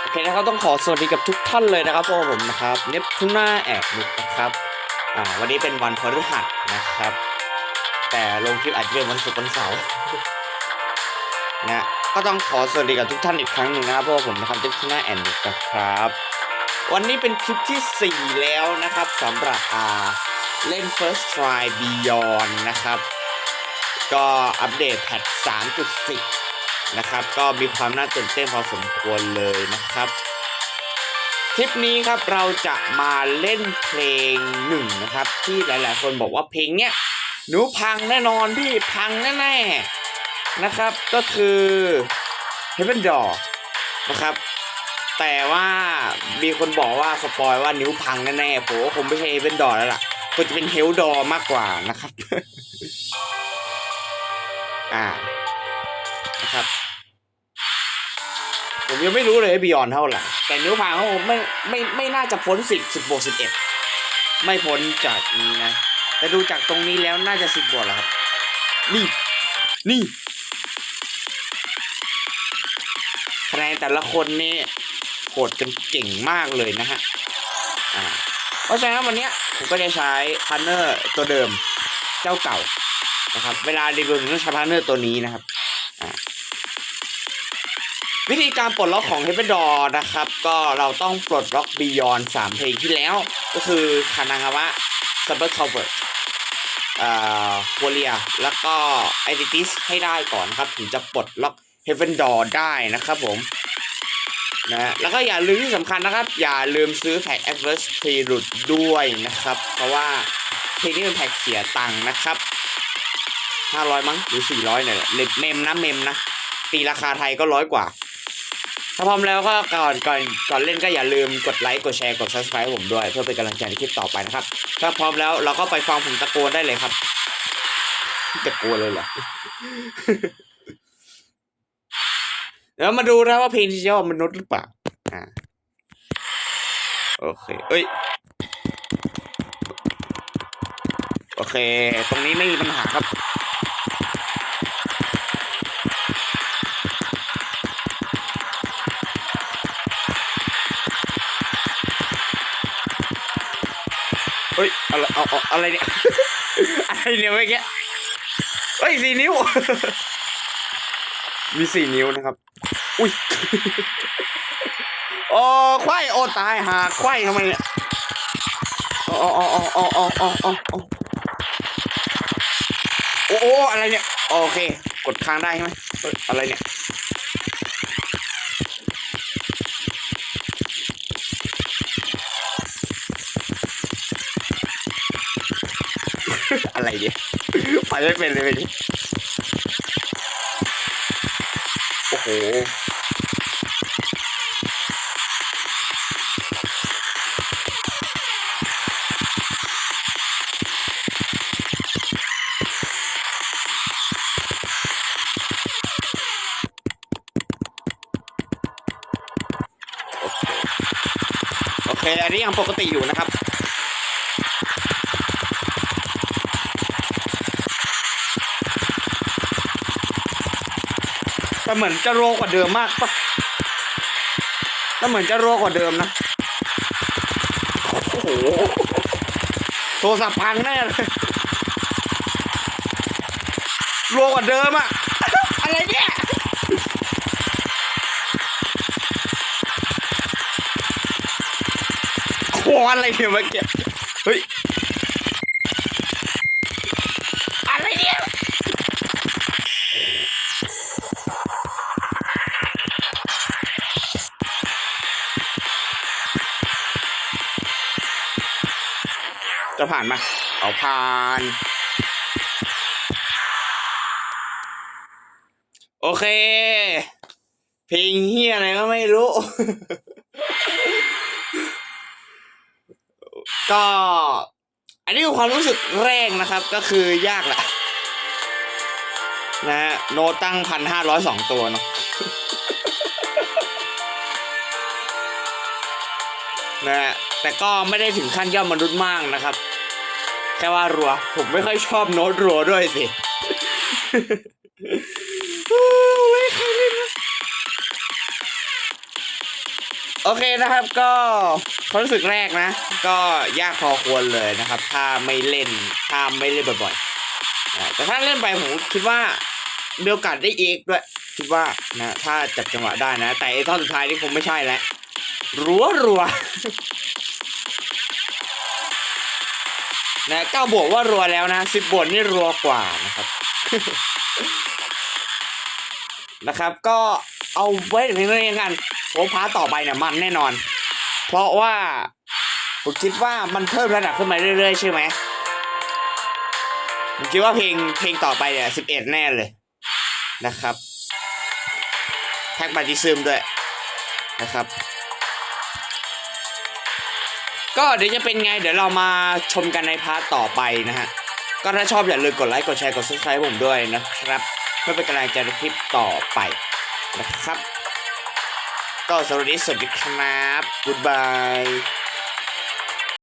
โอเคนะครับต้องขอสวัสดีกับทุกท่านเลยนะครับพวกผมนะครับเนปทุน่าแอบนุกนะครับอ่าวันนี้เป็นวันพฤหัสนะครับ แต่ลงคลิปอาจจะเป็นวันศุกร์วันเสาร์นะก็ต้องขอสวัสดีกับทุกท่านอีกครั้งหนึ่งนะครับพวกผมนะครับเนปทุน่าแอบนุกนะครับ วันนี้เป็นคลิปที่ 4 แล้วนะครับสำหรับอ่าเล่น First Try Beyond นะครับ ก็อัปเดตแพท3.10 นะครับ ก็มีความน่าตื่นเต้นพอสมควรเลยนะครับคลิปนี้ครับเราจะมาเล่นเพลงหนึ่งนะครับ ที่หลาย ๆ คนบอกว่าเพลงเนี้ยหนูพังแน่นอนพี่พังแน่ๆนะครับ ก็คือ Heaven Door นะครับ แต่ว่ามีคนบอกว่าสปอยว่านิ้วพังแน่ๆผมว่าคงไม่ใช่ Heaven Door แล้วล่ะก็จะเป็น Hell Door มากกว่านะครับ อ่า นะครับผมยังไม่รู้เลยบิยอนเท่าไหร่แต่นิ้วพางเขาไม่ไม่ไม่น่าจะพ้นสิบสิบบวกสิบเอ็ดไม่พ้นจากนี้นะ แต่ดูจากตรงนี้แล้วน่าจะสิบบวกแล้วครับ นี่ นี่คะแนนแต่ละคนนี่โหดกันเก่งมากเลยนะฮะเพราะฉะนั้นวันนี้ผมก็จะใช้พันเนอร์ตัวเดิมเจ้าเก่านะครับ เวลารีวิวผมต้องใช้พันเนอร์ตัวนี้นะครับ วิธีการปลดล็อกของ Heaven Door นะครับ ก็เราต้องปลดล็อก Beyond 3เพลงที่แล้ว ก็คือคานางาวะ Super Cover เอ่อ w a r r i o r แล้วก็ Identities ให้ได้ก่อนครับ ถึงจะปลดล็อก Heaven Door ได้นะครับผมนะแล้วก็อย่าลืมที่สำคัญนะครับ อย่าลืมซื้อแพ็ก Adverse Prelude ด้วยนะครับ เพราะว่าเพลงนี้เป็นแพ็กเสียตังค์นะครับ 500 มั้งหรือ 400เนี่ยแหละเมมนะเมมนะ ตีราคาไทยก็ร้อยกว่า ถ้าพร้อมแล้วก็ก่อนก่อนก่อนเล่นก็อย่าลืมกดไลค์กดแชร์กด subscribe ผมด้วย เพื่อเป็นกำลังใจในคลิปต่อไปนะครับ ถ้าพร้อมแล้วเราก็ไปฟังผมตะโกนได้เลยครับตะโกนเลยเหรอเดี๋ยวมาดูนะว่าเพลงที่ชอบมนุษย์หรือเปล่าอ่าโอเคเอ้ยโอเค ตรงนี้ไม่มีปัญหาครับ เฮ้ยอะไรเอาเอาอะไรเนี่ย อะไรเนี่ยเมื่อกี้เฮ้ยสี่นิ้ว มีสี่นิ้วนะครับ อุ้ยโอ้ควายโอ้ตายหาควายทำไมเนี่ยอ๋ออ๋ออ๋ออ๋ออ๋ออ๋ออ๋อโอ้โอ้อะไรเนี่ย โอเค กดค้างได้ใช่ไหมเฮ้ยอะไรเนี่ย อะไรเนี่ยไปไม่เป็นเลยเนี่โอ้โหโอเคโอเคอันนี้ยังปกติอยู่นะครับ แต่เหมือนจะโรกว่าเดิมมากปะแต่เหมือนจะโรกว่าเดิมนะ โอ้โห โทรศัพท์พังแน่เลยโรกว่าเดิมอะอะไรเนี่ยโอ้อะไรเนี่ยเมื่อกี้เฮ้ย จะผ่านไหมเอาผ่าน โอเค เพลงเฮียอะไรก็ไม่รู้ ก็ อันนี้คือความรู้สึกแรกนะครับ ก็คือยากแหละนะฮะโนตตั้งพันห้าร้อยสองตัวเนาะ นะฮะแต่ก็ไม่ได้ถึงขั้นยอมมนุษย์มากนะครับ แค่ว่ารัว ผมไม่ค่อยชอบโน้ตรัวด้วยสิไม่เคยเล่นนะโอเคนะครับก็ความรู้สึกแรกนะ ก็ยากพอควรเลยนะครับ ถ้าไม่เล่นถ้าไม่เล่นบ่อยๆแต่ถ้าเล่นไปผมคิดว่ามีโอกาสได้เอกด้วย คิดว่านะถ้าจับจังหวะได้นะ แต่ไอ้ตอนสุดท้ายนี่คงไม่ใช่แล้ว รัวรัวนะเก้าบวกว่ารัวแล้วนะสิบบวกนี่รัวกว่านะครับ นะครับ ก็เอาไว้ในเรื่องกันผมพาต่อไปเนี่ยมันแน่นอน เพราะว่าผมคิดว่ามันเพิ่มระดับขึ้นมาเรื่อยๆ ใช่ไหมผมคิดว่าเพลงเพลงต่อไปเนี่ยสิบเอ็ดแน่เลยนะครับแท็กบัติซึมด้วยนะครับ ก็เดี๋ยวจะเป็นไง เดี๋ยวเรามาชมกันในพาร์ทต่อไปนะฮะ ก็ถ้าชอบอย่าลืมกดไลค์ กดแชร์ กด subscribe ผมด้วยนะครับเพื่อเป็นกำลังใจในคลิปต่อไปนะครับ ก็สวัสดีสวัสดีครับ goodbye